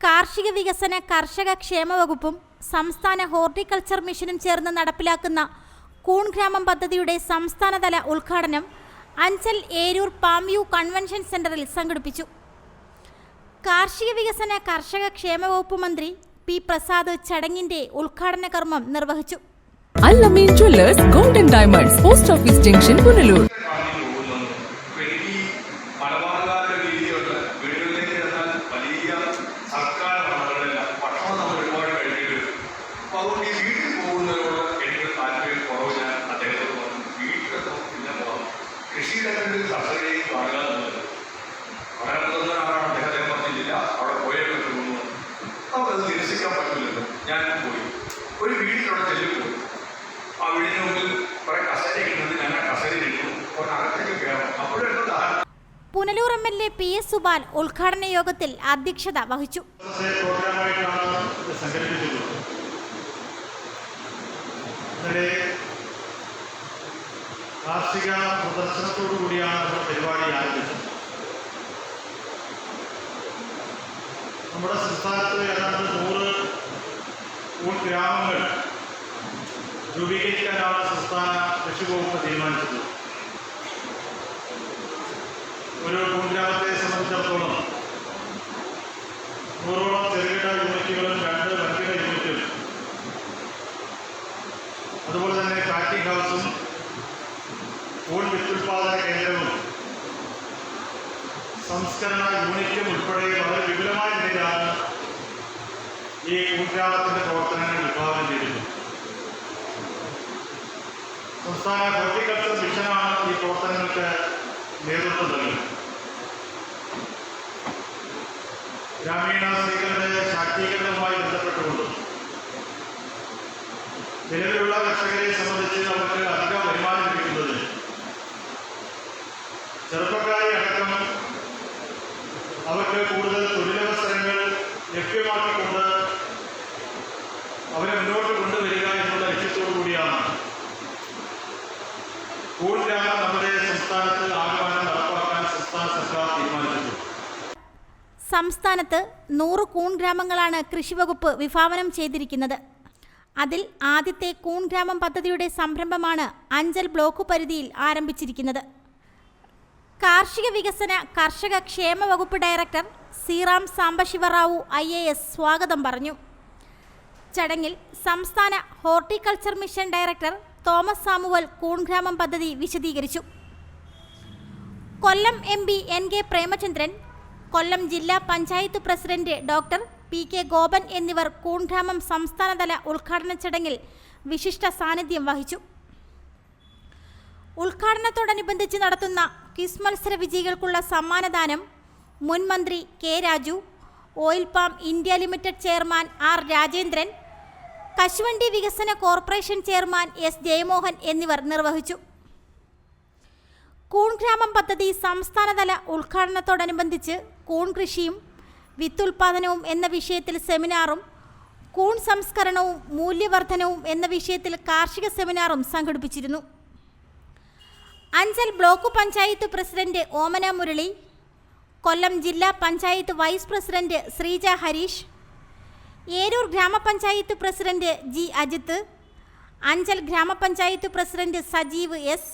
കാർഷിക വികസന കർഷക ക്ഷേമ വകുപ്പും സംസ്ഥാന ഹോർട്ടിക്കൾച്ചർ മിഷനും ചേർന്ന് നടപ്പിലാക്കുന്ന കൂൺ ഗ്രാമം പദ്ധതിയുടെ സംസ്ഥാനതല ഉദ്ഘാടനം അഞ്ചൽ ഏരൂർ പാംയു കൺവെൻഷൻ സെന്ററിൽ സംഘടിപ്പിച്ചു. കാർഷിക വികസന കർഷക ക്ഷേമ വകുപ്പ് മന്ത്രി പി പ്രസാദ് ചടങ്ങിന്റെ ഉദ്ഘാടന കർമ്മം നിർവഹിച്ചു. Jewellers golden diamonds post office junction Punalur. Punalur M L A P S Suban ഉദ്ഘാടന യോഗത്തിൽ അധ്യക്ഷത വഹിച്ചു. കാർഷിക പ്രദർശനത്തോടു കൂടിയാണ് പരിപാടി ആരംഭിച്ചത്. നമ്മുടെ സംസ്ഥാനത്ത് ഏതാണ്ട് നൂറ് ഗ്രാമങ്ങൾ രൂപീകരിക്കാനാണ് സംസ്ഥാന കൃഷി വകുപ്പ് തീരുമാനിച്ചത്. ഒരു ഊൺ ഗ്രാമത്തെ സംബന്ധിച്ചിടത്തോളം നൂറോളം ചെറുകിട യൂണിറ്റുകളും രണ്ട് വൻകിട യൂണിറ്റും അതുപോലെ തന്നെ പാക്കിംഗ് ഹൗസും ഊൺ വിത്തുൽപാദന കേന്ദ്രവും സംസ്കരണ യൂണിറ്റും ഉൾപ്പെടെ വളരെ വിപുലമായ നിലയിലാണ് ഈ ഊൺഗ്രാമത്തിന്റെ പ്രവർത്തനങ്ങൾ വിഭാവനം ചെയ്തിട്ടുള്ളത് സംസ്ഥാന ഹോർട്ടിക്കൾച്ചർ മിഷനാണ് ഈ പ്രവർത്തനങ്ങൾക്ക് നേതൃത്വം നൽകുന്നത് ഗ്രാമീണ സ്ത്രീകളുടെ ശാക്തീകരണവുമായി ബന്ധപ്പെട്ടുകൊണ്ട് നിലവിലുള്ള കർഷകരെ സംബന്ധിച്ച് അവർക്ക് അധിക വരുമാനം ലഭിക്കുന്നത് ചെറുപ്പക്കാരെ അടക്കം അവർക്ക് കൂടുതൽ തൊഴിലവസരങ്ങൾ ലഭ്യമാക്കിക്കൊണ്ട് അവരെ മുന്നോട്ട് കൊണ്ടുവരിക എന്നുള്ള ലക്ഷ്യത്തോടു കൂടിയാണ് കൂടുതലാണ് നമ്മുടെ സംസ്ഥാനത്ത് സംസ്ഥാനത്ത് നൂറ് കൂൺ ഗ്രാമങ്ങളാണ് കൃഷിവകുപ്പ് വിഭാവനം ചെയ്തിരിക്കുന്നത്. അതിൽ ആദ്യത്തെ കൂൺ ഗ്രാമം പദ്ധതിയുടെ സംരംഭമാണ് അഞ്ചൽ ബ്ലോക്ക് പരിധിയിൽ ആരംഭിച്ചിരിക്കുന്നത്. കാർഷിക വികസന കർഷക ക്ഷേമ വകുപ്പ് director Sriram Sambasivarao I A S സ്വാഗതം പറഞ്ഞു. ചടങ്ങിൽ സംസ്ഥാന horticulture mission director Thomas Samuel കൂൺഗ്രാമം പദ്ധതി വിശദീകരിച്ചു. Kollam M P N K Premachandran Kollam ജില്ലാ panchayat president doctor P K Gopan എന്നിവർ കൂൺഗ്രാമം സംസ്ഥാനതല ഉദ്ഘാടന ചടങ്ങിൽ വിശിഷ്ട സാന്നിധ്യം വഹിച്ചു. ഉദ്ഘാടനത്തോടനുബന്ധിച്ച് നടത്തുന്ന ക്വിസ് മത്സര വിജയികൾക്കുള്ള സമ്മാനദാനം മുൻ മന്ത്രി K Raju oil palm India limited chairman R Rajendran കശുവണ്ടി വികസന കോർപ്പറേഷൻ ചെയർമാൻ എസ് ജയമോഹൻ എന്നിവർ നിർവഹിച്ചു. കൂൺഗ്രാമം പദ്ധതി സംസ്ഥാനതല ഉദ്ഘാടനത്തോടനുബന്ധിച്ച് കൂൺ കൃഷിയും വിത്തുൽപാദനവും എന്ന വിഷയത്തിൽ സെമിനാറും കൂൺ സംസ്കരണവും മൂല്യവർദ്ധനവും എന്ന വിഷയത്തിൽ കാർഷിക സെമിനാറും സംഘടിപ്പിച്ചിരുന്നു. അഞ്ചൽ ബ്ലോക്ക് പഞ്ചായത്ത് പ്രസിഡന്റ് ഓമന മുരളി കൊല്ലം ജില്ലാ പഞ്ചായത്ത് വൈസ് പ്രസിഡന്റ് ശ്രീജ ഹരീഷ് ഏരൂർ ഗ്രാമപഞ്ചായത്ത് പ്രസിഡന്റ് ജി അജിത്ത് അഞ്ചൽ ഗ്രാമപഞ്ചായത്ത് പ്രസിഡന്റ് സജീവ് എസ്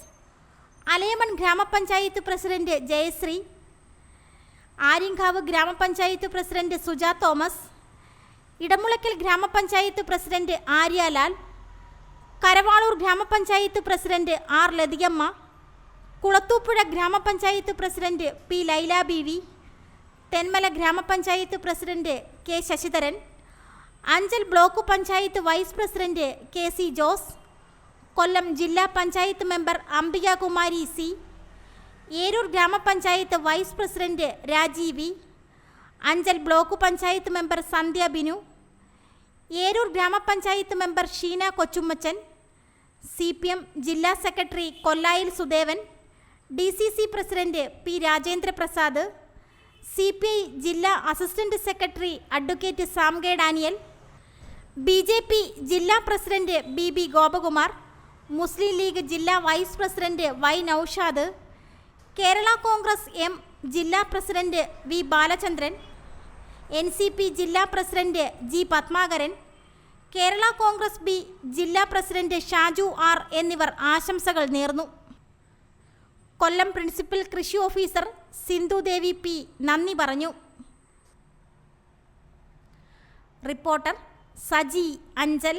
അലയമൺ ഗ്രാമപഞ്ചായത്ത് പ്രസിഡന്റ് ജയശ്രീ ആര്യങ്കാവ് ഗ്രാമപഞ്ചായത്ത് പ്രസിഡന്റ് സുജ തോമസ് ഇടമുളയ്ക്കൽ ഗ്രാമപഞ്ചായത്ത് പ്രസിഡന്റ് ആര്യാലാൽ കരവാളൂർ ഗ്രാമപഞ്ചായത്ത് president R Lathikamma Kulathupuzha grama panchayat president P Laila B V Thenmala grama panchayat president K Sasidharan Anchal block panchayat vice president K C Jose Kollam ജില്ലാ panchayat member Ambikakumari C Eroor grama panchayat vice president Rajeevi Anchal block panchayat member Sandhya Binu Eroor grama panchayat member Sheena Kochummachan C P M ജില്ലാ secretary Kollayil Sudevan D C C president P Rajendra Prasad C P I ജില്ലാ assistant secretary advocate Sam K Daniel B J P ജില്ലാ president B B Gopakumar Muslim League ജില്ലാ vice president Y Naushad Kerala Congress M ജില്ലാ president V Balachandran N C P ജില്ലാ president G Padmakaran Kerala Congress B ജില്ലാ president Shaju R എന്നിവർ ആശംസകൾ നേർന്നു. Kollam principal കൃഷി officer Sindhudevi P നന്ദി പറഞ്ഞു. റിപ്പോർട്ടർ സജി അഞ്ചൽ